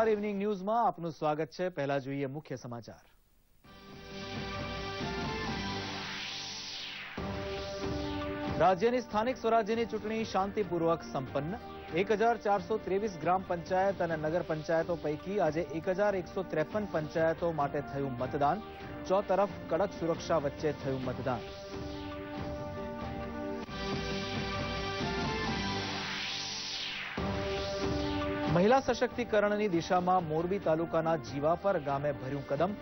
નમસ્કાર ઇવનિંગ ન્યૂઝમાં આપનું સ્વાગત છે. પહેલા જોઈએ મુખ્ય સમાચાર. રાજ્યની સ્થાનિક સ્વરાજ્યની ચૂંટણી શાંતિપૂર્વક સંપન્ન. એક હજાર ચારસો ત્રેવીસ ગ્રામ પંચાયત અને નગર પંચાયતો પૈકી આજે એક હજાર એકસો ત્રેપન પંચાયતો માટે થયું મતદાન. ચોતરફ કડક સુરક્ષા વચ્ચે થયું મતદાન. મહિલા સશક્તિકરણની દિશામાં મોરબી તાલુકાના જીવાપર ગામે ભર્યું કદમ.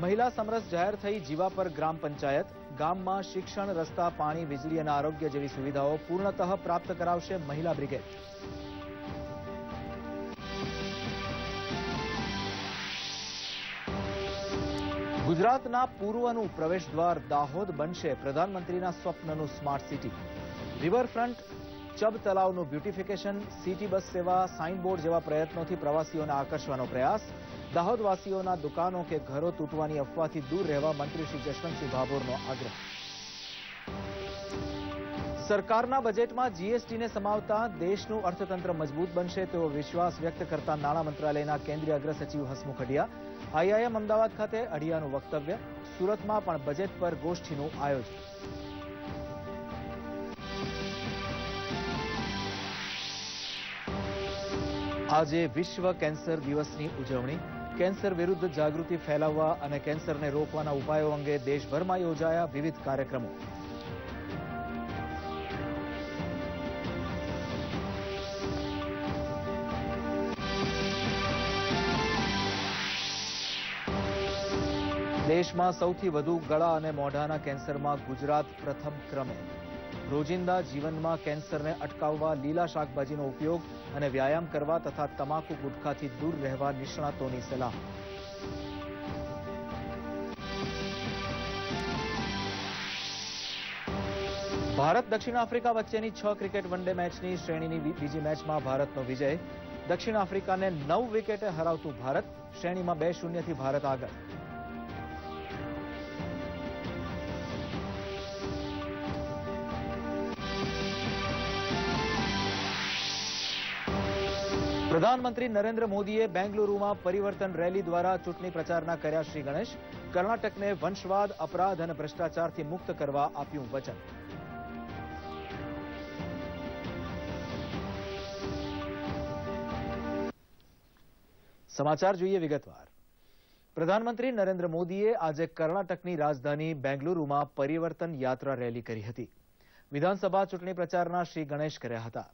મહિલા સમરસ જાહેર થઈ જીવાપર ગ્રામ પંચાયત. ગામમાં શિક્ષણ, રસ્તા, પાણી, વીજળી અને આરોગ્ય જેવી સુવિધાઓ પૂર્ણતઃ પ્રાપ્ત કરાવશે મહિલા બ્રિગેડ. ગુજરાતના પૂર્વનું પ્રવેશદ્વાર દાહોદ બનશે પ્રધાનમંત્રીના સ્વપ્નનું સ્માર્ટ સિટી. રિવરફ્રન્ટ ચબ તલાવનું બ્યુટિફિકેશન, સિટી બસ સેવા, સાઇનબોર્ડ જેવા પ્રયત્નોથી પ્રવાસીઓને આકર્ષવાનો પ્રયાસ. દાહોદવાસીઓના દુકાનો કે ઘરો તૂટવાની અફવાથી દૂર રહેવા મંત્રી શ્રી જશવંતસિંહ ભાભોરનો આગ્રહ. સરકારના બજેટમાં જીએસટીને સમાવતા દેશનું અર્થતંત્ર મજબૂત બનશે તેવો વિશ્વાસ વ્યક્ત કરતા નાણાં મંત્રાલયના કેન્દ્રીય અગ્ર સચિવ હસમુખ અઢિયા. આઈઆઈએમ અમદાવાદ ખાતે અઢિયાનું વક્તવ્ય. સુરતમાં પણ બજેટ પર ગોષ્ઠીનું આયોજન. આજે વિશ્વ કેન્સર દિવસની ઉજવણી. કેન્સર વિરુદ્ધ જાગૃતિ ફેલાવવા અને કેન્સરને રોકવાના ઉપાયો અંગે દેશભરમાં યોજાયા વિવિધ કાર્યક્રમો. દેશમાં સૌથી વધુ ગળા અને મોઢાના કેન્સરમાં ગુજરાત પ્રથમ ક્રમે. રોજિંદા જીવનમાં કેન્સરને અટકાવવા લીલા શાકભાજીનો ઉપયોગ અને વ્યાયામ કરવા તથા તમાકુ ગુટખાથી દૂર રહેવા નિષ્ણાતોની સલાહ. ભારત દક્ષિણ આફ્રિકા વચ્ચેની છ ક્રિકેટ વનડે મેચની શ્રેણીની બીજી મેચમાં ભારતનો વિજય. દક્ષિણ આફ્રિકાને નવ વિકેટે હરાવતું ભારત. શ્રેણીમાં બે શૂન્યથી ભારત આગળ. પ્રધાનમંત્રી નરેન્દ્ર મોદીએ બેંગલુરુમાં પરિવર્તન રેલી દ્વારા ચૂંટણી પ્રચારના કર્યા શ્રી ગણેશ. કર્ણાટકને વંશવાદ, અપરાધ અને ભ્રષ્ટાચારથી મુક્ત કરવા આપ્યું વચન. સમાચાર જોઈએ વિગતવાર. પ્રધાનમંત્રી નરેન્દ્ર મોદીએ આજે કર્ણાટકની રાજધાની બેંગલુરુમાં પરિવર્તન યાત્રા રેલી કરી હતી. વિધાનસભા ચૂંટણી પ્રચારના શ્રી ગણેશ કર્યા હતા.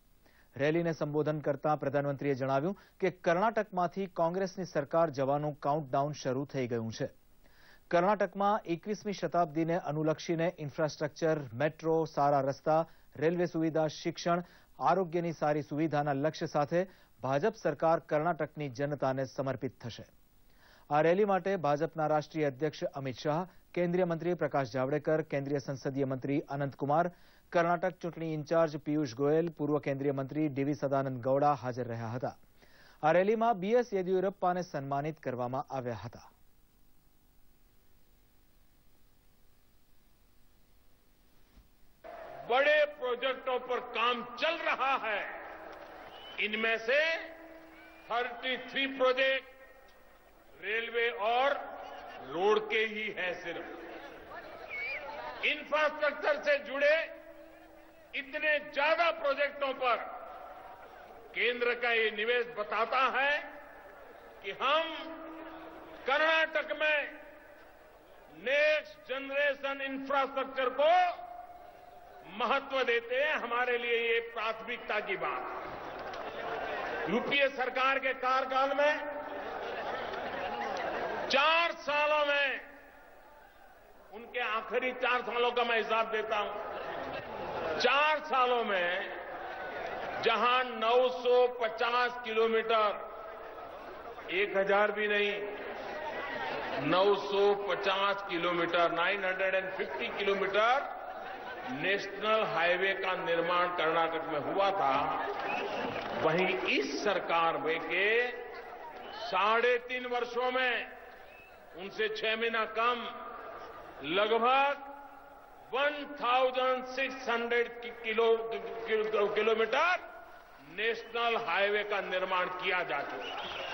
રેલીને સંબોધન કરતા પ્રધાનમંત્રીએ જણાવ્યું કે કર્ણાટકમાંથી કોંગ્રેસની સરકાર જવાનું કાઉન્ટડાઉન શરૂ થઈ ગયું છે. કર્ણાટકમાં એકવીસમી શતાબ્દીને અનુલક્ષીને ઇન્ફ્રાસ્ટ્રક્ચર મેટ્રો સારા રસ્તા, રેલવે સુવિધા, શિક્ષણ, આરોગ્યની સારી સુવિધાના લક્ષ્ય સાથે ભાજપ સરકાર કર્ણાટકની જનતાને સમર્પિત થશે. આ રેલી માટે ભાજપના રાષ્ટ્રીય અધ્યક્ષ અમિત શાહ, કેન્દ્રીય મંત્રી પ્રકાશ જાવડેકર, કેન્દ્રીય સંસદીય મંત્રી અનંતકુમાર કર્ણાટક ચૂંટણી ઇન્ચાર્જ પિયુષ ગોયલ પૂર્વ કેન્દ્રીય મંત્રી ડીવી સદાનંદ ગૌડા હાજર રહ્યા હતા આ રેલીમાં બીએસ યેદિયુરપ્પાને સન્માનિત કરવામાં આવ્યા હતા बड़े प्रोजेक्टों पर काम चल रहा है इनमें से 33 प्रोजेक्ट रेलवे और रोड के ही है सिर्फ इंफ्रास्ट्रक्चर से जुड़े इतने ज़्यादा प्रोजेक्टों पर केंद्र का ये निवेश बताता है कि हम कर्नाटक में नेक्स्ट जनरेशन इंफ्रास्ट्रक्चर को महत्व देते हैं। हमारे लिए ये प्राथमिकता की बात यूपीए सरकार के कार्यकाल में चार सालों में, उनके आखिरी चार सालों का मैं हिसाब देता हूँ चार सालों में जहाँ 950 किलोमीटर, एक हज़ार भी नहीं 950 किलोमीटर 950 किलोमीटर नेशनल हाईवे का निर्माण कर्नाटक में हुआ था। वहीं इस सरकार में के साढ़े तीन वर्षों में उनसे छह महीना कम, लगभग 1,600 किलो किलोमीटर नेशनल हाईवे का निर्माण किया जा चुका है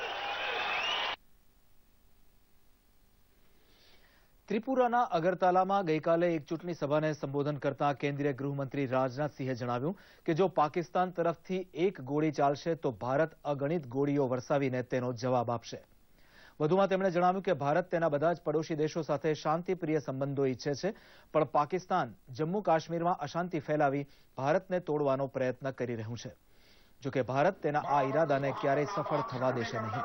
ત્રિપુરાના અગરતાલામાં ગઈકાલે એક ચૂંટણી સભાને સંબોધન કરતા કેન્દ્રીય ગૃહમંત્રી રાજનાથસિંહે જણાવ્યું કે જો પાકિસ્તાન તરફથી એક ગોળી ચાલશે તો ભારત અગણિત ગોળીઓ વરસાવીને તેનો જવાબ આપશે વધુમાં તેમણે જણાવ્યું કે ભારત તેના બધા જ પડોશી દેશો સાથે શાંતિપ્રિય સંબંધો ઈચ્છે છે પણ પાકિસ્તાન જમ્મુ કાશ્મીરમાં અશાંતિ ફેલાવી ભારતને તોડવાનો પ્રયત્ન કરી રહ્યું છે જોકે ભારત તેના આ ઈરાદાને ક્યારેય સફળ થવા દેશે નહીં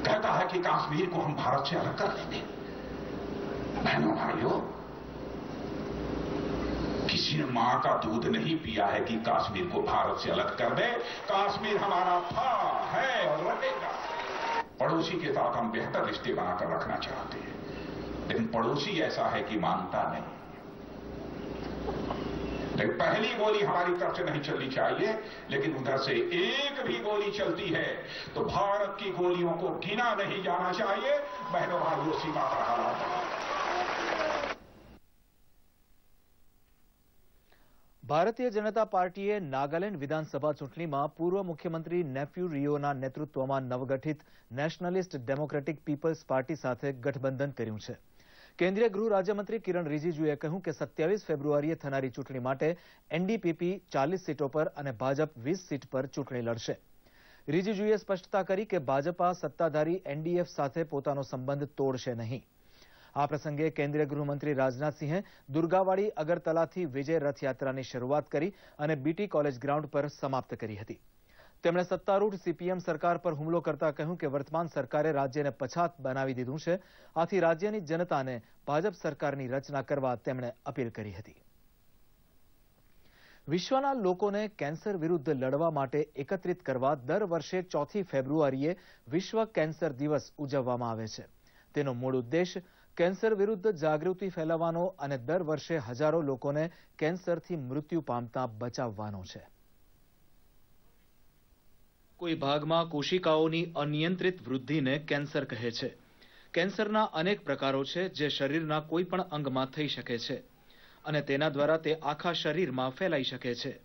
कहता है कि कश्मीर को हम भारत से अलग कर देंगे बहनों भाइयों किसी ने मां का दूध नहीं पिया है कि कश्मीर को भारत से अलग कर दे कश्मीर हमारा था है और रहेगा पड़ोसी के साथ हम बेहतर रिश्ते बनाकर रखना चाहते हैं। लेकिन पड़ोसी ऐसा है कि मानता नहीं लेकिन पहली गोली हमारी तरफ़ से नहीं चलनी चाहिए, लेकिन उधर से एक भी गोली चलती है तो भारत की गोलियों को गिना नहीं जाना चाहिए। बहनों भाइयों सीमा का हालात ભારતીય જનતા પાર્ટીએ નાગાલેન્ડ વિધાનસભા ચૂંટણીમાં પૂર્વ મુખ્યમંત્રી નેફ્યુ રિયોના નેતૃત્વમાં નવગઠિત નેશનલિસ્ટ ડેમોક્રેટિક પીપલ્સ પાર્ટી સાથે ગઠબંધન કર્યું છે. કેન્દ્રીય ગૃહ રાજ્યમંત્રી કિરણ રિજિજુએ કહ્યું કે સત્યાવીસ ફેબ્રુઆરીએ થનારી ચૂંટણી માટે એનડીપીપી ચાલીસ સીટો પર અને ભાજપ વીસ સીટ પર ચૂંટણી લડશે. રિજિજુએ સ્પષ્ટતા કરી કે ભાજપા સત્તાધારી એનડીએફ સાથે પોતાનો સંબંધ તોડશે નહીં. આ પ્રસંગે કેન્દ્રીય ગૃહમંત્રી રાજનાથસિંહે દુર્ગાવાડી અગરતલાથી વિજય રથયાત્રાની શરૂઆત કરી અને બીટી કોલેજ ગ્રાઉન્ડ પર સમાપ્ત કરી હતી. તેમણે સત્તારૂઢ સીપીએમ સરકાર પર હુમલો કરતા કહ્યું કે વર્તમાન સરકારે રાજ્યને પછાત બનાવી દીધું છે. આથી રાજ્યની જનતાને ભાજપ સરકારની રચના કરવા તેમણે અપીલ કરી હતી. વિશ્વના લોકોને કેન્સર વિરુદ્ધ લડવા માટે એકત્રિત કરવા દર વર્ષે ચોથી ફેબ્રુઆરીએ વિશ્વ કેન્સર દિવસ ઉજવવામાં આવે છે. તેનો મૂળ ઉદ્દેશ કેન્સર વિરુદ્ધ જાગૃતિ ફેલાવવાનો અને દર વર્ષે હજારો લોકોને કેન્સરથી મૃત્યુ પામતા બચાવવાનો છે. કોઈ ભાગમાં કોશિકાઓની અનિયંત્રિત વૃદ્ધિને કેન્સર કહે છે. કેન્સરના અનેક પ્રકારો છે જે શરીરના કોઈ પણ અંગમાં થઈ શકે છે અને તેના દ્વારા તે આખા શરીરમાં ફેલાઈ શકે છે.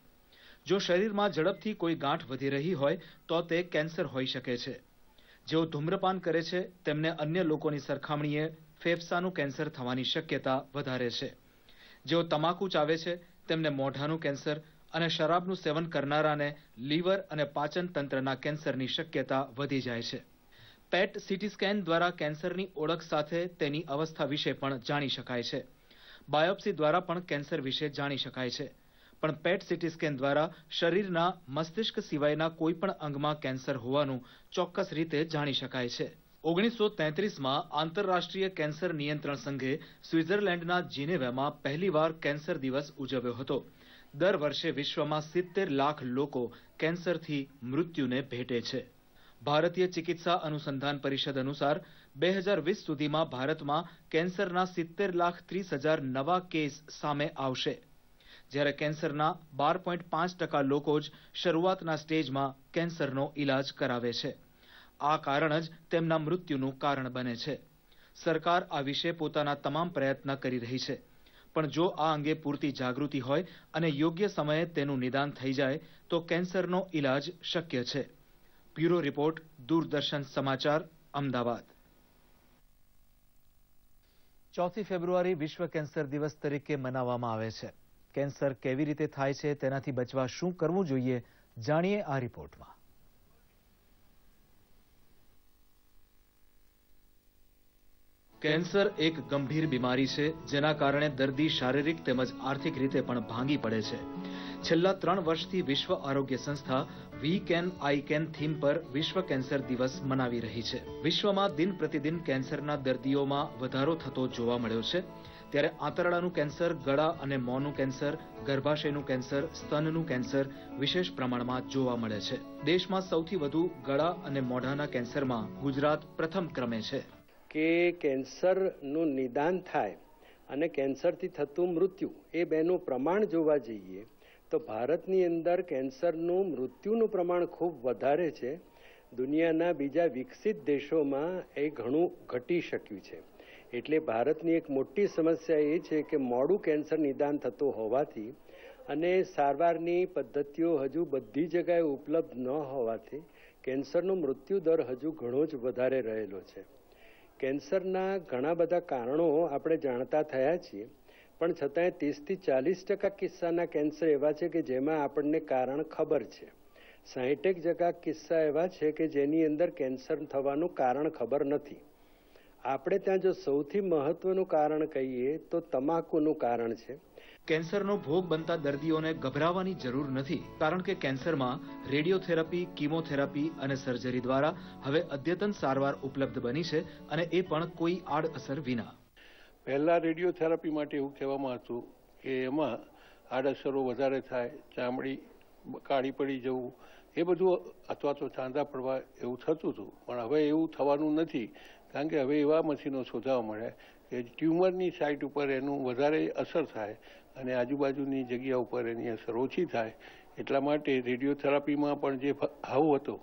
જો શરીરમાં ઝડપથી કોઈ ગાંઠ વધી રહી હોય, તો તે કેન્સર હોઈ શકે છે. જેઓ ધૂમ્રપાન કરે છે, તેમને અન્ય લોકોની સરખામણીએ ફેફસાનું કેન્સર થવાની શક્યતા વધારે છે. જેઓ તમાકુ ચાવે છે, તેમને મોઢાનું કેન્સર અને શરાબનું સેવન કરનારાને લીવર અને પાચન તંત્રના કેન્સરની શક્યતા વધી જાય છે. પેટ સીટી સ્કેન દ્વારા કેન્સરની ઓળખ સાથે તેની અવસ્થા વિશે પણ જાણી શકાય છે. બાયોપ્સી દ્વારા પણ કેન્સર વિશે જાણી શકાય છે. પણ પેટ સીટી સ્કેન દ્વારા શરીરના મસ્તિષ્ક સિવાયના કોઈપણ અંગમાં કેન્સર હોવાનું ચોક્કસ રીતે જાણી શકાય છે. ઓગણીસો તેત્રીસમાં આંતરરાષ્ટ્રીય કેન્સર નિયંત્રણ સંઘે સ્વિટ્ઝરલેન્ડના જીનેવામાં પહેલીવાર કેન્સર દિવસ ઉજવ્યો હતો. દર વર્ષે વિશ્વમાં સિત્તેર લાખ લોકો કેન્સરથી મૃત્યુને ભેટે છે. ભારતીય ચિકિત્સા અનુસંધાન પરિષદ અનુસાર, બે હજાર વીસ સુધીમાં ભારતમાં કેન્સરના સિત્તેર લાખ ત્રીસ હજાર નવા કેસ સામે આવશે. જ્યારે કેન્સરના બાર પોઈન્ટ પાંચ ટકા લોકો જ શરૂઆતના સ્ટેજમાં કેન્સરનો ઇલાજ કરાવે છે. આ કારણ જ તેમના મૃત્યુનું કારણ બને છે. સરકાર આ વિશે પોતાના તમામ પ્રયત્ન કરી રહી છે. પણ જો આ અંગે પૂરતી જાગૃતિ હોય અને યોગ્ય સમયે તેનું નિદાન થઈ જાય, તો કેન્સરનો ઇલાજ શક્ય છે. બ્યુરો રિપોર્ટ, દૂરદર્શન સમાચાર, અમદાવાદ. ચોથી ફેબ્રુઆરી વિશ્વ કેન્સર દિવસ તરીકે મનાવવામાં આવે છે. કેન્સર કેવી રીતે થાય છે તેનાથી બચવા શું કરવું જોઈએ, જાણીએ આ રિપોર્ટમાં. કેન્સર એક ગંભીર બીમારી છે, જેના કારણે દર્દી શારીરિક તેમજ આર્થિક રીતે પણ ભાંગી પડે છે. છેલ્લા ત્રણ વર્ષથી વિશ્વ આરોગ્ય સંસ્થા we can I can theme પર વિશ્વ કેન્સર દિવસ મનાવી રહી છે. વિશ્વમાં દિન પ્રતિદિન કેન્સરના દર્દીઓમાં વધારો થતો જોવા મળ્યો છે. ત્યારે આંતરડાનું કેન્સર, ગળા અને મોંનું કેન્સર, ગર્ભાશયનું કેન્સર, સ્તનનું કેન્સર વિશેષ પ્રમાણમાં જોવા મળે છે. દેશમાં સૌથી વધુ ગળા અને મોઢાના કેન્સરમાં ગુજરાત પ્રથમ ક્રમે છે. કે કેન્સરનું નિદાન થાય અને કેન્સરથી થતું મૃત્યુ એ બેનું પ્રમાણ જોવા જઈએ, તો ભારતની અંદર કેન્સરનું મૃત્યુનું પ્રમાણ ખૂબ વધારે છે. દુનિયાના બીજા વિકસિત દેશોમાં એ ઘણું ઘટી શક્યું છે. એટલે ભારતની એક મોટી સમસ્યા એ છે કે મોડું કેન્સર નિદાન થતું હોવાથી અને સારવારની પદ્ધતિઓ હજુ બધી જગાએ ઉપલબ્ધ ન હોવાથી કેન્સરનો મૃત્યુ દર હજુ ઘણો જ વધારે રહેલો છે. કેન્સરના ઘણા બધા કારણો આપણે જાણતા થયા છીએ, પણ છતાંય ત્રીસથી ચાલીસ ટકા કિસ્સાના કેન્સર એવા છે કે જેમાં આપણને કારણ ખબર છે. સાહીઠેક ટકા કિસ્સા એવા છે કે જેની અંદર કેન્સર થવાનું કારણ ખબર નથી. આપણે ત્યાં જો સૌથી મહત્વનું કારણ કહીએ તો તમાકુનું કારણ છે. કેન્સરનો ભોગ બનતા દર્દીઓને ગભરાવાની જરૂર નથી, કારણ કે કેન્સરમાં રેડિયોથેરાપી, કીમોથેરાપી અને સર્જરી દ્વારા હવે અદ્યતન સારવાર ઉપલબ્ધ બની છે અને એ પણ કોઈ આડઅસર વિના. પહેલાં રેડિયોથેરાપી માટે એવું કહેવામાં હતું કે એમાં આડઅસરો વધારે થાય, ચામડી કાળી પડી જવું એ બધું અથવા તો ચાંદા પડવા એવું થતું હતું. પણ હવે એવું થવાનું નથી. કારણ કે હવે એવા મશીનો શોધવા મળ્યા કે ટ્યુમરની સાઇટ ઉપર એનું વધારે અસર થાય અને આજુબાજુની જગ્યા ઉપર એની અસર ઓછી થાય. એટલા માટે રેડિયોથેરાપીમાં પણ જે હાવ હતો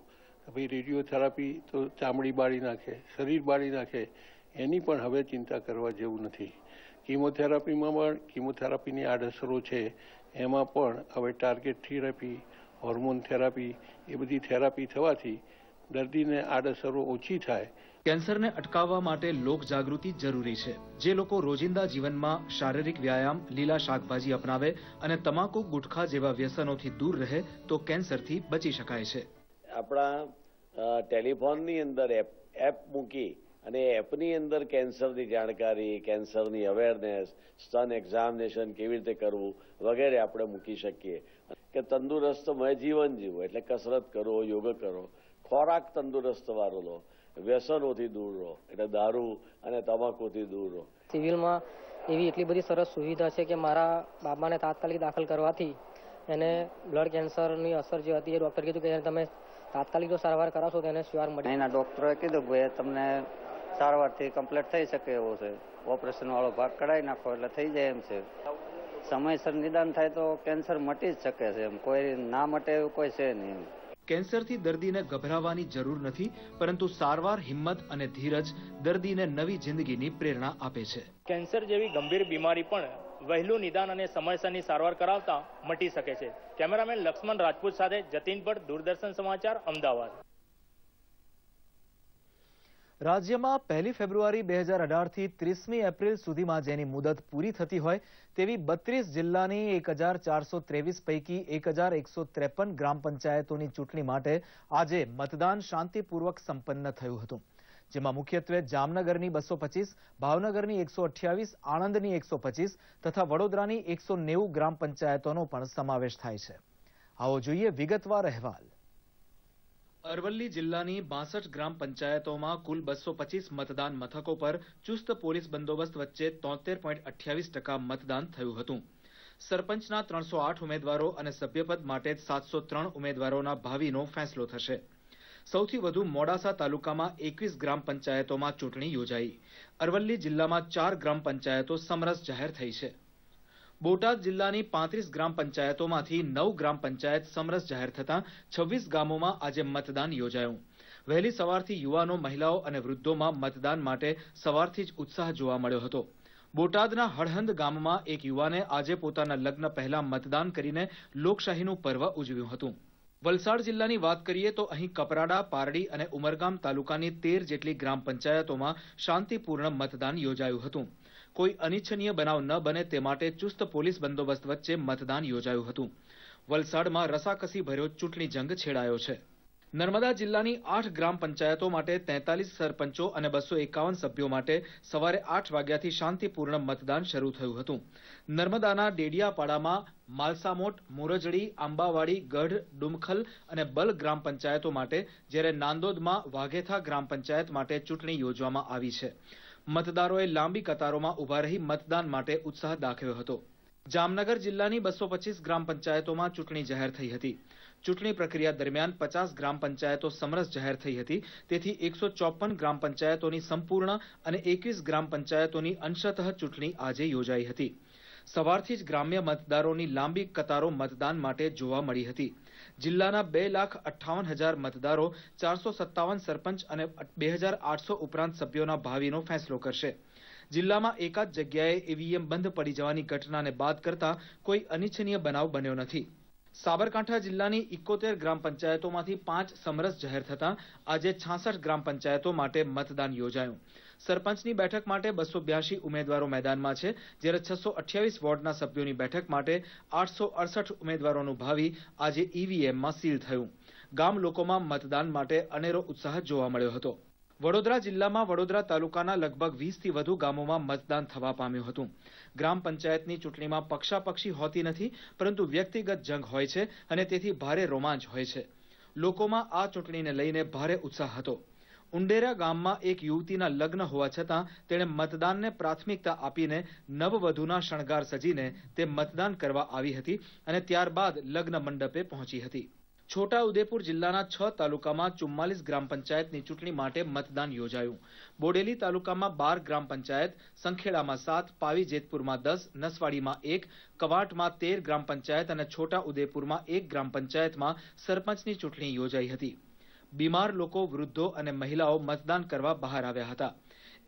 ભાઈ રેડિયોથેરાપી તો ચામડી બાળી નાખે, શરીર બાળી નાખે, એની પણ હવે ચિંતા કરવા જેવું નથી. કીમોથેરાપીમાં પણ, કીમોથેરાપીની આડઅસરો છે, એમાં પણ હવે ટાર્ગેટ થેરાપી હોર્મોન થેરાપી એ બધી થેરાપી થવાથી દર્દીને આડઅસરો ઓછી થાય. કેન્સરને અટકાવવા માટે લોક જાગૃતિ જરૂરી છે. જે લોકો રોજિંદા જીવનમાં શારીરિક વ્યાયામ લીલા શાકભાજી અપનાવે અને તમાકુ ગુટખા જેવા વ્યસનોથી દૂર રહે તો કેન્સરથી બચી શકાય છે. આપણા ટેલિફોનની અંદર એપ એપ મૂકી અને એપની અંદર કેન્સરની જાણકારી કેન્સરની અવેરનેસ સ્તન એક્ઝામિનેશન કેવી રીતે કરવું વગેરે આપણે મૂકી શકીએ. કે તંદુરસ્તમય જીવન જીવો. એટલે કસરત કરો યોગ કરો. ખોરાક તંદુરસ્ત વાળો લો. વ્યસનોથી દૂર રહો. એટલે દારૂ અને તમાકુથી દૂર રહો. સિવિલમાં એવી એટલી બધી સરસ સુવિધા છે કે મારા બાબાને તાત્કાલિક દાખલ કરવાથી એને બ્લડ કેન્સરની અસર જે હતી એ ડૉક્ટર કીધું કે તમે તાત્કાલિક જો સારવાર કરાવશો તો એને સ્વાર મળી એના ડોક્ટરોએ કીધું કે ભાઈ તમને સારવારથી કમ્પ્લીટ થઈ શકે એવો છે. ઓપરેશન વાળો ભાગ કઢાવી નાખો એટલે થઈ જાય એમ છે. સમયસર નિદાન થાય તો કેન્સર મટી જ શકે છે એમ. કોઈ ના મટે એવું કોઈ છે નહીં કેન્સરથી દર્દીને ગભરાવાની જરૂર નથી પરંતુ સારવાર હિંમત અને ધીરજ દર્દીને નવી જિંદગીની પ્રેરણા આપે છે. કેન્સર જેવી ગંભીર બીમારી પણ વહેલું નિદાન અને સમયસરની સારવાર કરાવતા મટી શકે છે. કેમેરામેન લક્ષ્મણ રાજપૂત સાથે જતીન ભટ્ટ દૂરદર્શન સમાચાર અમદાવાદ. રાજ્યમાં પહેલી ફેબ્રુઆરી બે હજાર અઢારથી ત્રીસમી એપ્રિલ સુધીમાં જેની મુદત પૂરી થતી હોય તેવી બત્રીસ જિલ્લાની એક હજાર ચારસો ત્રેવીસ પૈકી એક હજાર એકસો ત્રેપન ગ્રામ પંચાયતોની ચૂંટણી માટે આજે મતદાન શાંતિપૂર્વક સંપન્ન થયું હતું. જેમાં મુખ્યત્વે જામનગરની બસો પચીસ, ભાવનગરની એકસો અઠ્યાવીસ, આણંદની એકસો પચીસ તથા વડોદરાની એકસો નેવું ગ્રામ પંચાયતોનો પણ સમાવેશ થાય છે. આવો જોઈએ વિગતવાર અહેવાલ. અરવલ્લી જિલ્લાની બાસઠ ગ્રામ પંચાયતોમાં કુલ બસો પચીસ મતદાન મથકો પર ચુસ્ત પોલીસ બંદોબસ્ત વચ્ચે તોતેર પોઈન્ટ અઠ્યાવીસ ટકા મતદાન થયું હતું. સરપંચના ત્રણસો આઠ ઉમેદવારો અને સભ્યપદ માટે સાતસો ત્રણ ઉમેદવારોના ભાવિનો ફેંસલો થશે. સૌથી વધુ મોડાસા તાલુકામાં એકવીસ ગ્રામ પંચાયતોમાં ચૂંટણી યોજાઈ. અરવલ્લી જિલ્લામાં ચાર ગ્રામ પંચાયતો સમરસ જાહેર થઈ છે. બોટાદ જિલ્લાની પાંત્રીસ ગ્રામ પંચાયતોમાંથી નવ ગ્રામ પંચાયત સમરસ જાહેર થતાં છવ્વીસ ગામોમાં આજે મતદાન યોજાયું. વહેલી સવારથી યુવાનો, મહિલાઓ અને વૃદ્ધોમાં મતદાન માટે સવારથી જ ઉત્સાહ જોવા મળ્યો હતો. બોટાદના હળહંદ ગામમાં એક યુવાને આજે પોતાના લગ્ન પહેલા મતદાન કરીને લોકશાહીનું પર્વ ઉજવ્યું હતું. વલસાડ જિલ્લાની વાત કરીએ તો અહીં કપરાડા, પારડી અને ઉમરગામ તાલુકાની તેર જેટલી ગ્રામ પંચાયતોમાં શાંતિપૂર્ણ મતદાન યોજાયું હતું. કોઈ અનિચ્છનીય બનાવ ન બને તે માટે ચુસ્ત પોલીસ બંદોબસ્ત વચ્ચે મતદાન યોજાયું હતું. વલસાડમાં રસાકસી ભર્યો ચૂંટણી જંગ છેડાયો છે. નર્મદા જિલ્લાની આઠ ગ્રામ પંચાયતો માટે તેતાલીસ સરપંચો અને બસો એકાવન સભ્યો માટે સવારે આઠ વાગ્યાથી શાંતિપૂર્ણ મતદાન શરૂ થયું હતું. નર્મદાના ડેડિયાપાડામાં માલસામોટ, મોરજડી, આંબાવાડી, ગઢ, ડુમખલ અને બલ ગ્રામ પંચાયતો માટે જ્યારે નાંદોદમાં વાઘેથા ગ્રામ પંચાયત માટે ચૂંટણી યોજવામાં આવી છે. મતદારોએ લાંબી કતારોમાં ઊભા રહી મતદાન માટે ઉત્સાહ દાખવ્યો હતો. જામનગર જિલ્લાની બસો પચીસ ગ્રામ પંચાયતોમાં ચૂંટણી જાહેર થઈ હતી. ચૂંટણી પ્રક્રિયા દરમિયાન પચાસ ગ્રામ પંચાયતો સમરસ જાહેર થઈ હતી. તેથી એકસો ચોપન ગ્રામ પંચાયતોની સંપૂર્ણ અને એકવીસ ગ્રામ પંચાયતોની અંશતઃ ચૂંટણી આજે યોજાઈ હતી. સવારથી જ ગ્રામ્ય મતદારોની લાંબી કતારો મતદાન માટે જોવા મળી હતી. જિલ્લાના બે લાખ અઠ્ઠાવન હજાર મતદારો, ચારસો સત્તાવન સરપંચ અને બે હજાર આઠસો ઉપરાંત સભ્યોના ભાવિનો ફેંસલો કરશે. જિલ્લામાં એકાદ જગ્યાએ ઈવીએમ બંધ પડી જવાની ઘટનાને બાદ કરતા કોઈ અનિચ્છનીય બનાવ બન્યો નથી. સાબરકાંઠા જિલ્લાની ઇકોતેર ગ્રામ પંચાયતોમાંથી પાંચ સમરસ જાહેર થતાં આજે છાસઠ ગ્રામ પંચાયતો માટે મતદાન યોજાયું. સરપંચની બેઠક માટે બસો બ્યાસી ઉમેદવારો મેદાનમાં છે, જ્યારે છસો અઠ્યાવીસ વોર્ડના સભ્યોની બેઠક માટે આઠસો અડસઠ ઉમેદવારોનું ભાવિ આજે ઈવીએમમાં સીલ થયું. ગામ લોકોમાં મતદાન માટે અનેરો ઉત્સાહ જોવા મળ્યો હતો. વડોદરા જિલ્લામાં વડોદરા તાલુકાના લગભગ વીસથી વધુ ગામોમાં મતદાન થવા પામ્યું હતું. ગ્રામ પંચાયતની ચૂંટણીમાં પક્ષાપક્ષી હોતી નથી, પરંતુ વ્યક્તિગત જંગ હોય છે અને તેથી ભારે રોમાંચ હોય છે. લોકોમાં આ ચૂંટણીને લઈને ભારે ઉત્સાહ હતો. ઉંડેરા ગામમાં એક યુવતીના લગ્ન હોવા છતાં તેણે મતદાનને પ્રાથમિકતા આપીને નવવધુના શણગાર સજીને તે મતદાન કરવા આવી હતી અને ત્યારબાદ લગ્ન મંડપે પહોંચી હતી. છોટા ઉદેપુર જિલ્લાના છ તાલુકામાં ચુમ્માલીસ ગ્રામ પંચાયતની ચૂંટણી માટે મતદાન યોજાયું. બોડેલી તાલુકામાં બાર ગ્રામ પંચાયત, સંખેડામાં સાત, પાવી જેતપુરમાં દસ, નસવાડીમાં એક, કવાંટમાં તેર ગ્રામ પંચાયત અને છોટા ઉદેપુરમાં એક ગ્રામ પંચાયતમાં સરપંચની ચૂંટણી યોજાઈ હતી. બીમાર લોકો, વૃદ્ધો અને મહિલાઓ મતદાન કરવા બહાર આવ્યા હતા.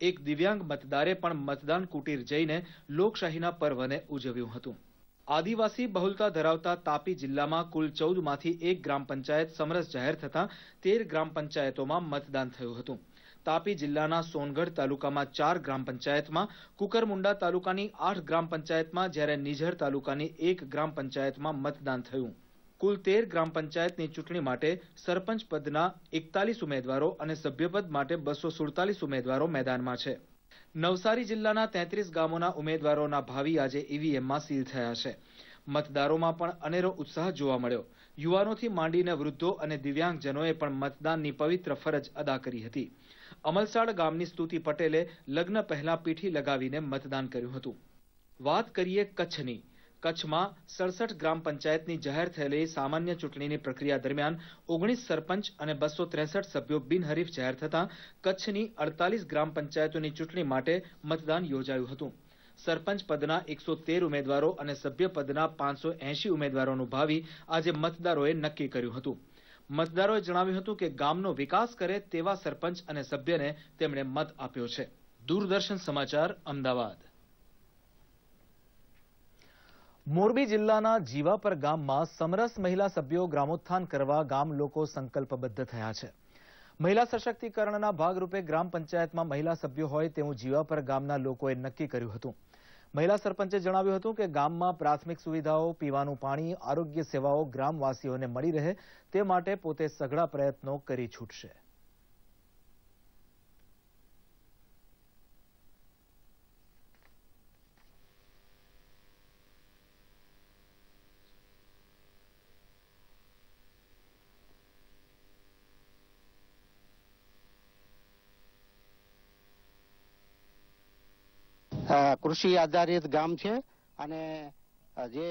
એક દિવ્યાંગ મતદારે પણ મતદાન કુટીર જઈને લોકશાહીના પર્વને ઉજવ્યું હતું. આદિવાસી બહુલતા ધરાવતા તાપી જિલ્લામાં કુલ ચૌદમાંથી એક ગ્રામ પંચાયત સમરસ જાહેર થતાં તેર ગ્રામ પંચાયતોમાં મતદાન થયું હતું. તાપી જિલ્લાના સોનગઢ તાલુકામાં ચાર ગ્રામ પંચાયતમાં, કુકરમુંડા તાલુકાની આઠ ગ્રામ પંચાયતમાં જ્યારે નિઝર તાલુકાની એક ગ્રામ પંચાયતમાં મતદાન થયું. કુલ તેર ગ્રામ પંચાયતની ચૂંટણી માટે સરપંચ પદના એકતાલીસ ઉમેદવારો અને સભ્યપદ માટે બસો સુડતાલીસ ઉમેદવારો મેદાનમાં છે. નવસારી જિલ્લાના તેત્રીસ ગામોના ઉમેદવારોના ભાવિ આજે ઈવીએમમાં સીલ થયા છે. મતદારોમાં પણ અનેરો ઉત્સાહ જોવા મળ્યો. યુવાનોથી માંડીને વૃદ્ધો અને દિવ્યાંગજનોએ પણ મતદાનની પવિત્ર ફરજ અદા કરી હતી. અમલસાડ ગામની સ્તુતિ પટેલે લગ્ન પહેલા પીઠી લગાવીને મતદાન કર્યું હતું. વાત કરીએ કચ્છની. કચ્છમાં સડસઠ ગ્રામ પંચાયતની જાહેર થયેલી સામાન્ય ચૂંટણીની પ્રક્રિયા દરમિયાન ઓગણીસ સરપંચ અને બસો ત્રેસઠ સભ્યો બિનહરીફ જાહેર થતાં કચ્છની અડતાલીસ ગ્રામ પંચાયતોની ચૂંટણી માટે મતદાન યોજાયું હતું. સરપંચ પદના એકસો તેર ઉમેદવારો અને સભ્ય પદના પાંચસો એંશી ઉમેદવારોનું ભાવિ આજે મતદારોએ નક્કી કર્યું હતું. મતદારોએ જણાવ્યું હતું કે ગામનો વિકાસ કરે તેવા સરપંચ અને સભ્યને તેમણે મત આપ્યો છે. દૂરદર્શન સમાચાર અમદાવાદ. મોરબી જિલ્લાના જીવાપર ગામમાં સમરસ મહિલા સભ્યો ગ્રામોત્થાન કરવા ગામ લોકો સંકલ્પબદ્ધ થયા છે. મહિલા સશક્તિકરણના ભાગરૂપે ગ્રામ પંચાયતમાં મહિલા સભ્યો હોય તેવું જીવાપર ગામના લોકોએ નક્કી કર્યું હતું. મહિલા સરપંચે જણાવ્યું હતું કે ગામમાં પ્રાથમિક સુવિધાઓ, પીવાનું પાણી, આરોગ્ય સેવાઓ ગ્રામવાસીઓને મળી રહે તે માટે પોતે સઘળા પ્રયત્નો કરી છૂટશે. કૃષિ આધારિત ગામ છે અને જે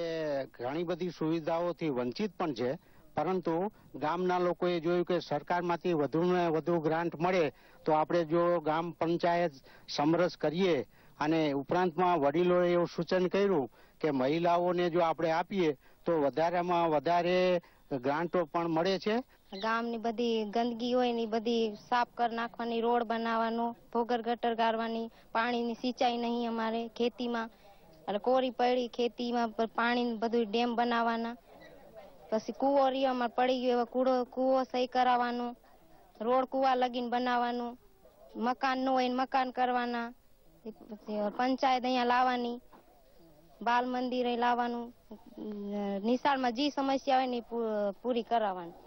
ઘણી બધી સુવિધાઓથી વંચિત પણ છે, પરંતુ ગામના લોકોએ જોયું કે સરકારમાંથી વધુને વધુ ગ્રાન્ટ મળે તો આપણે જો ગામ પંચાયત સમરસ કરીએ અને ઉપરાંતમાં વડીલોએ એવું સૂચન કર્યું કે મહિલાઓને જો આપણે આપીએ તો વધારેમાં વધારે ગ્રાન્ટો પણ મળે છે ગામની બધી ગંદકી હોય ને બધી સાફ કરી નાખવાની, રોડ બનાવવાનો, ભોગર ગટર ગાળવાની પાણીની સિંચાઈ નહીં અમારે ખેતીમાં. એટલે કોરી પડી ખેતીમાં પાણી બધું ડેમ બનાવવાના. પછી કુવો રહ્યો અમારે પડી ગયો, એવા કૂડો, કુવો સહી કરાવવાનો, રોડ કુવા લગીને બનાવવાનું, મકાન ન હોય મકાન કરવાના. પંચાયત અહીંયા લાવવાની, બાલ મંદિરે લાવવાનું નિશાળમાં જે સમસ્યા હોય ને પૂરી કરાવવાની.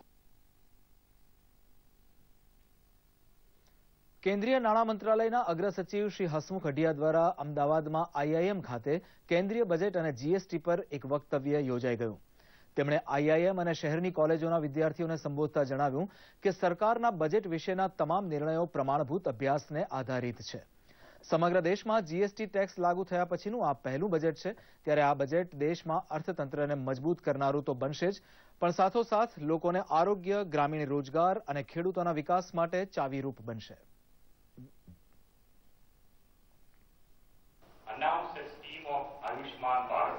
કેન્દ્રીય નાણાં મંત્રાલયના અગ્ર સચિવ શ્રી હસમુખ અઢિયા દ્વારા અમદાવાદમાં આઈઆઈએમ ખાતે કેન્દ્રીય બજેટ અને જીએસટી પર એક વક્તવ્ય યોજાઈ ગયું. તેમણે આઈઆઈએમ અને શહેરની કોલેજોના વિદ્યાર્થીઓને સંબોધતા જણાવ્યું કે સરકારના બજેટ વિશેના તમામ નિર્ણયો પ્રમાણભૂત અભ્યાસને આધારિત છે. સમગ્ર દેશમાં જીએસટી ટેક્સ લાગુ થયા પછીનું આ પહેલું બજેટ છે. ત્યારે આ બજેટ દેશમાં અર્થતંત્રને મજબૂત કરનારું તો બનશે જ, પણ સાથોસાથ લોકોને આરોગ્ય, ગ્રામીણ રોજગાર અને ખેડૂતોના વિકાસ માટે ચાવીરૂપ બનશે. Ayushman Bharat.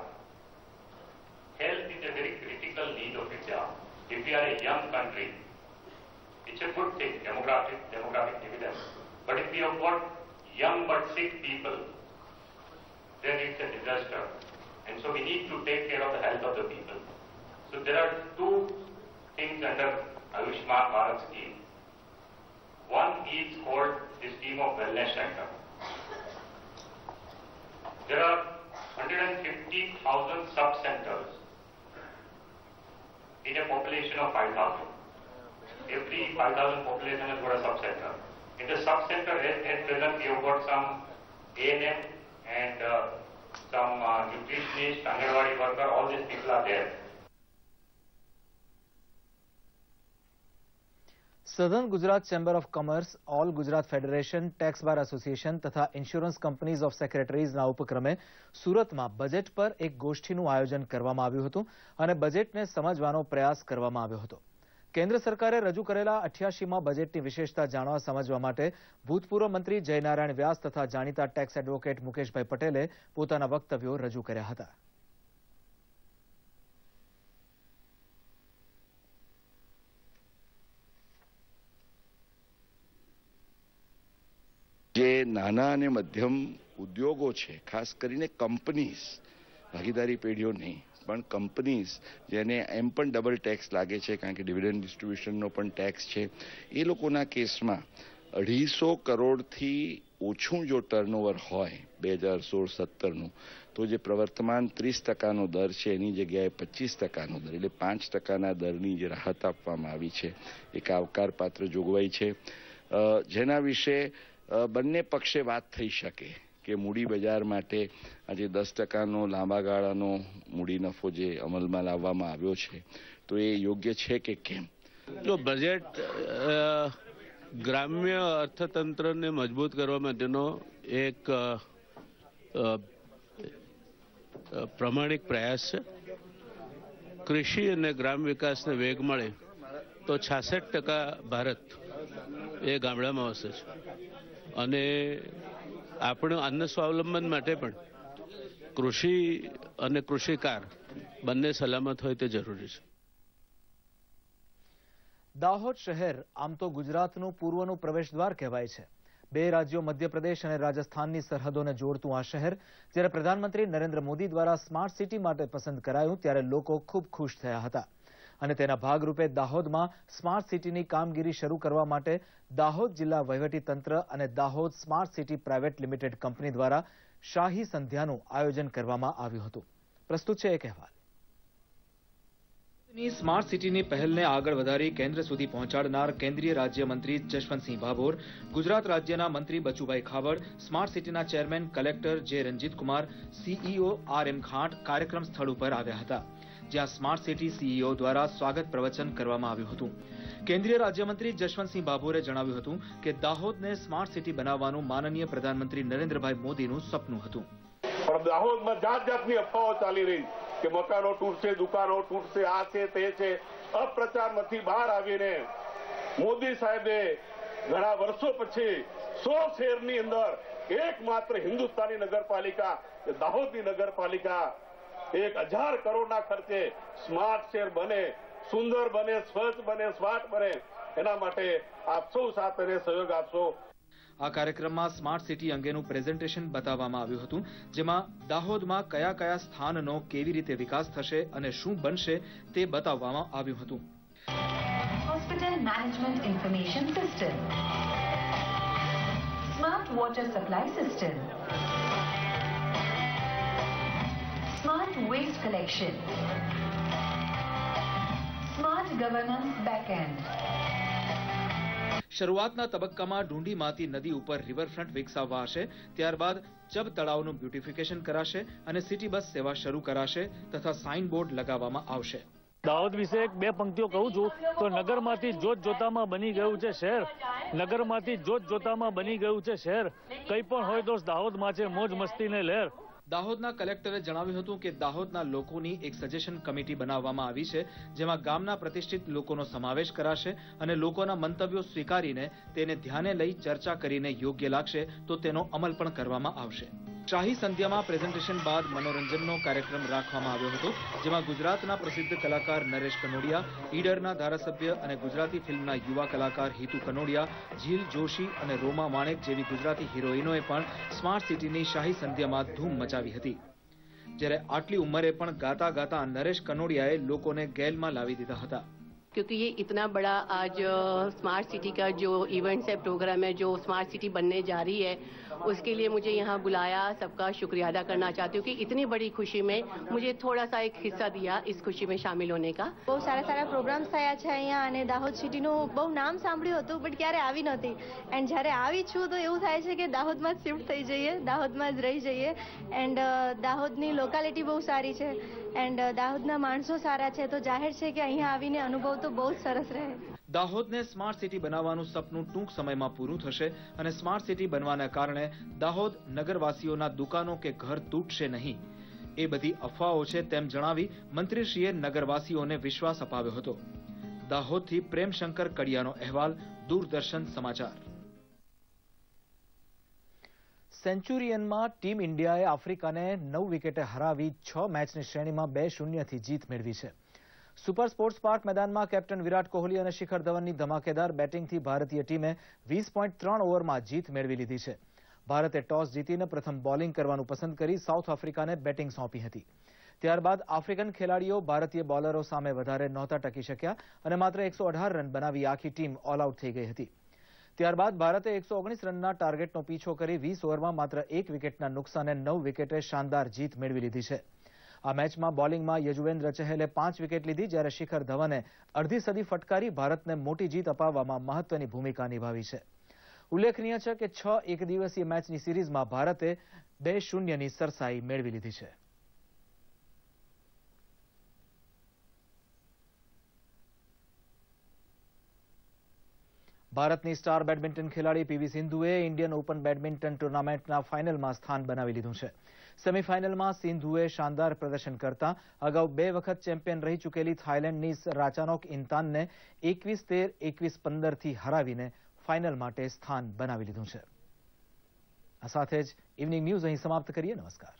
Health is a very critical need of India. If we are a young country, it's a good thing, demographic, demographic dividend. But if we have got young but sick people, then it's a disaster. And so we need to take care of the health of the people. So there are two things under Ayushman Bharat scheme. One is called the scheme of wellness center. There are 150,000 sub-centers in a population of 5,000. Every 5,000 population has got a sub-center. In the sub-center, at, at present, we have got some A&M and uh, some uh, nutritionist, Anganwadi worker, all these people are there. Southern Gujarat chamber of commerce all Gujarat federation tax bar association તથા insurance companies of સેક્રેટરીઝના ઉપક્રમે સુરતમાં budget પર એક ગોષ્ઠીનું આયોજન કરવામાં આવ્યું હતું અને બજેટને સમજવાનો પ્રયાસ કરવામાં આવ્યો હતો. કેન્દ્ર સરકારે રજૂ કરેલા અઠ્યાસીમાં બજેટની વિશેષતા જાણવા સમજવા માટે ભૂતપૂર્વ મંત્રી જયનારાયણ વ્યાસ તથા જાણીતા ટેક્સ એડવોકેટ મુકેશભાઈ પટેલે પોતાના વક્તવ્યો રજૂ કર્યા હતા જે નાના અને મધ્યમ ઉદ્યોગો છે, ખાસ કરીને કંપનીઝ ભાગીદારી પેઢીઓ નહીં, પણ કંપનીઝ જેને એમ પણ ડબલ ટેક્સ લાગે છે, કારણ કે ડિવિડન્ડ ડિસ્ટ્રીબ્યુશનનો પણ ટેક્સ છે, એ લોકોના કેસમાં અઢીસો કરોડથી ઓછું જો ટર્નઓવર હોય, બે હજાર સોળ સત્તરનું તો જે પ્રવર્તમાન ત્રીસ ટકાનો દર છે, એની જગ્યાએ પચીસ ટકાનો દર, એટલે પાંચ ટકાના દરની જે રાહત આપવામાં આવી છે, એક આવકારપાત્ર જોગવાઈ છે. જેના વિશે બંને પક્ષે વાત થઈ શકે કે મૂડી બજાર માટે આજે દસ ટકાનો લાંબા ગાળાનો મૂડી નફો જે અમલમાં લાવવામાં આવ્યો છે, તો એ યોગ્ય છે કે કેમ? જો બજેટ ગ્રામ્ય અર્થતંત્રને મજબૂત કરવા માટેનો એક પ્રમાણિક પ્રયાસ છે. કૃષિ અને ગ્રામ વિકાસને વેગ મળે તો છાસઠ ટકા ભારત એ ગામડામાં વસે છે. અને આપણું અન્ન સ્વાવલંબન માટે પણ કૃષિ અને કૃષિકાર બંને સલામત હોય તે જરૂરી છે. દાહોદ શહેર આમ તો ગુજરાતનું પૂર્વનું પ્રવેશદ્વાર કહેવાય છે. બે રાજ્યો મધ્યપ્રદેશ અને રાજસ્થાનની સરહદોને જોડતું આ શહેર જ્યારે પ્રધાનમંત્રી નરેન્દ્ર મોદી દ્વારા સ્માર્ટ સિટી માટે પસંદ કરાયું ત્યારે લોકો ખૂબ ખુશ થયા હતા. અને તેના ભાગરૂપે દાહોદમાં સ્માર્ટ સિટીની કામગીરી શરૂ કરવા માટે દાહોદ જિલ્લા વહીવટીતંત્ર અને Dahod smart city private limited company દ્વારા શાહી સંધ્યાનું આયોજન કરવામાં આવ્યું હતું. પ્રસ્તુત છે એક અહેવાલ. સ્માર્ટ સિટીની પહેલને આગળ વધારી કેન્દ્ર સુધી પહોંચાડનાર કેન્દ્રીય રાજ્યમંત્રી જશવંતસિંહ ભાભોર, ગુજરાત રાજ્યના મંત્રી બચુભાઈ ખાબડ સ્માર્ટ સિટીના chairman collector J Ranjit Kumar CEO R M Khant કાર્યક્રમ સ્થળ ઉપર આવ્યા હતા. જ્યાં સ્માર્ટ સિટી સીઈઓ દ્વારા સ્વાગત પ્રવચન કરવામાં આવ્યું હતું. કેન્દ્રીય રાજ્યમંત્રી જશવંતસિંહ ભાભોરે જણાવ્યું હતું કે દાહોદને સ્માર્ટ સિટી બનાવવાનું માનનીય પ્રધાનમંત્રી નરેન્દ્રભાઈ મોદીનું સપનું હતું. પણ દાહોદમાં જાત જાતની અફવાઓ ચાલી રહી કે મકાનો તૂટશે, દુકાનો તૂટશે, આ છે, તે છે. અપ્રચારમાંથી બહાર આવીને મોદી સાહેબે ઘણા વર્ષો પછી સો શહેરની અંદર એકમાત્ર હિન્દુસ્તાની નગરપાલિકા દાહોદની નગરપાલિકા એક હજાર કરોડના ખર્ચે સ્માર્ટ શહેર બને સુંદર બને સ્વચ્છ બને સ્માર્ટ બને. એના માટે આપ સૌ સાથે સહયોગ આપશો. આ કાર્યક્રમમાં સ્માર્ટ સિટી અંગેનું પ્રેઝન્ટેશન બતાવવામાં આવ્યું હતું જેમાં દાહોદમાં કયા કયા સ્થાનનો કેવી રીતે વિકાસ થશે અને શું બનશે તે બતાવવામાં આવ્યું હતું. Hospital management information system smart water supply System. Smart Waste Collection. Smart Governance Backend. શરૂઆતના તબક્કામાં ઢૂંઢીમાંથી નદી ઉપર રિવરફ્રન્ટ વિકસાવવા હશે ત્યારબાદ ચબ તળાવનું બ્યુટિફિકેશન કરાશે અને સિટી બસ સેવા શરૂ કરાશે તથા સાઇન બોર્ડ લગાવવામાં આવશે. દાહોદ વિશે એક બે પંક્તિઓ કહું છું. તો નગરમાંથી જોત જોતામાં બની ગયું છે શહેર. નગરમાંથી જોત જોતામાં બની ગયું છે શહેર. કંઈ પણ હોય તો દાહોદમાં છે મોજ મસ્તીને લહેર. દાહોદના કલેક્ટરે જણાવ્યું હતું કે દાહોદના લોકોની એક સજેશન કમિટી બનાવવામાં આવી છે, જેમાં ગામના પ્રતિષ્ઠિત લોકોનો સમાવેશ કરાશે અને લોકોના મંતવ્યો સ્વીકારીને તેને ધ્યાને લઈ ચર્ચા કરીને યોગ્ય લાગશે તો તેનો અમલ પણ કરવામાં આવશે. શાહી સંધ્યામાં પ્રેઝન્ટેશન બાદ મનોરંજનનો કાર્યક્રમ રાખવામાં આવ્યો હતો, જેમાં ગુજરાતના પ્રસિદ્ધ કલાકાર નરેશ કનોડિયા, ઈડરના ધારાસભ્ય અને ગુજરાતી ફિલ્મના યુવા કલાકાર હિતુ કનોડિયા, ઝીલ જોશી અને રોમા માણેક જેવી ગુજરાતી હિરોઈનોએ પણ સ્માર્ટ સિટીની શાહી સંધ્યામાં ધૂમ મચાવી હતી. જ્યારે આટલી ઉંમરે પણ ગાતા ગાતા નરેશ કનોડિયાએ લોકોને ગેલમાં લાવી દીધા હતા. क्योंकि ये इतना बड़ा आज स्मार्ट सिटी का जो इवेंट्स है प्रोग्राम है जो स्मार्ट सिटी बनने जा रही है उसके लिए मुझे यहाँ बुलाया सबका शुक्रिया अदा करना चाहती हूँ कि इतनी बड़ी खुशी में मुझे थोड़ा सा एक हिस्सा दिया इस खुशी में शामिल होने का બહુ સારા સારા પ્રોગ્રામ્સ થયા છે અહીંયા અને દાહોદ સિટીનું બહુ નામ સાંભળ્યું હતું બટ ક્યારે આવી નહોતી એન્ડ જ્યારે આવી છું તો એવું થાય છે કે દાહોદમાં જ શિફ્ટ થઈ જઈએ દાહોદમાં જ રહી જઈએ એન્ડ દાહોદની લોકાલિટી બહુ સારી છે એન્ડ દાહોદના માણસો સારા છે, તો જાહેર છે કે અહીંયા આવીને અનુભવ તો બહુ જ સરસ રહે. દાહોદને સ્માર્ટ સિટી બનાવવાનું સપનું ટૂંક સમયમાં પૂરું થશે અને સ્માર્ટ સિટી બનવાના કારણે દાહોદ નગરવાસીઓના દુકાનો કે ઘર તૂટશે નહીં. એ બધી અફવાઓ છે તેમ જણાવી મંત્રીશ્રીએ નગરવાસીઓને વિશ્વાસ અપાવ્યો હતો. દાહોદથી પ્રેમશંકર કડિયાનો અહેવાલ, દૂરદર્શન સમાચાર. સેન્ચુરિયનમાં ટીમ ઇન્ડિયાએ આફ્રિકાને નવ વિકેટે હરાવી છ મેચની શ્રેણીમાં બે શૂન્યથી જીત મેળવી છે. સુપર સ્પોર્ટ્સ પાર્ક મેદાનમાં કેપ્ટન વિરાટ કોહલી અને શિખર ધવનની ધમાકેદાર બેટિંગથી ભારતીય ટીમે વીસ પોઈન્ટ ત્રણ ઓવરમાં જીત મેળવી લીધી છે. ભારતે ટોસ જીતીને પ્રથમ બોલિંગ કરવાનું પસંદ કરી સાઉથ આફ્રિકાને બેટિંગ સોંપી હતી. ત્યારબાદ આફ્રિકન ખેલાડીઓ ભારતીય બોલરો સામે વધારે નહોતા ટકી શક્યા અને માત્ર એકસો રન બનાવી આખી ટીમ ઓલ આઉટ થઈ ગઈ હતી. ત્યારબાદ ભારતે એકસો ઓગણીસ રનના ટાર્ગેટનો પીછો કરી વીસ ઓવરમાં માત્ર એક વિકેટના નુકસાને નવ વિકેટે શાનદાર જીત મેળવી લીધી છે. આ મેચમાં બોલિંગમાં યજુવેન્દ્ર ચહેલે પાંચ વિકેટ લીધી જ્યારે શિખર ધવને અડધી સદી ફટકારી ભારતને મોટી જીત અપાવવામાં મહત્વની ભૂમિકા નિભાવી છે. ઉલ્લેખનીય છે કે છ એક દિવસીય મેચની સિરીઝમાં ભારતે બે શૂન્યની સરસાઈ મેળવી લીધી છે. ભારતની સ્ટાર બેડમિન્ટન ખેલાડી પીવી સિંધુએ ઇન્ડિયન ઓપન બેડમિન્ટન ટુર્નામેન્ટના ફાઇનલમાં સ્થાન બનાવી લીધું છે. સેમીફાઇનલમાં સિંધુએ શાનદાર પ્રદર્શન કરતા અગાઉ બે વખત ચેમ્પિયન રહી ચૂકેલી થાઇલેન્ડની રાચાનોક ઇન્તાનને એકવીસ તેર, એકવીસ પંદરથી હરાવીને ફાઇનલ માટે સ્થાન બનાવી લીધું છે. આ સાથે જ ઇવનિંગ ન્યૂઝ અહીં સમાપ્ત કરીએ. નમસ્કાર.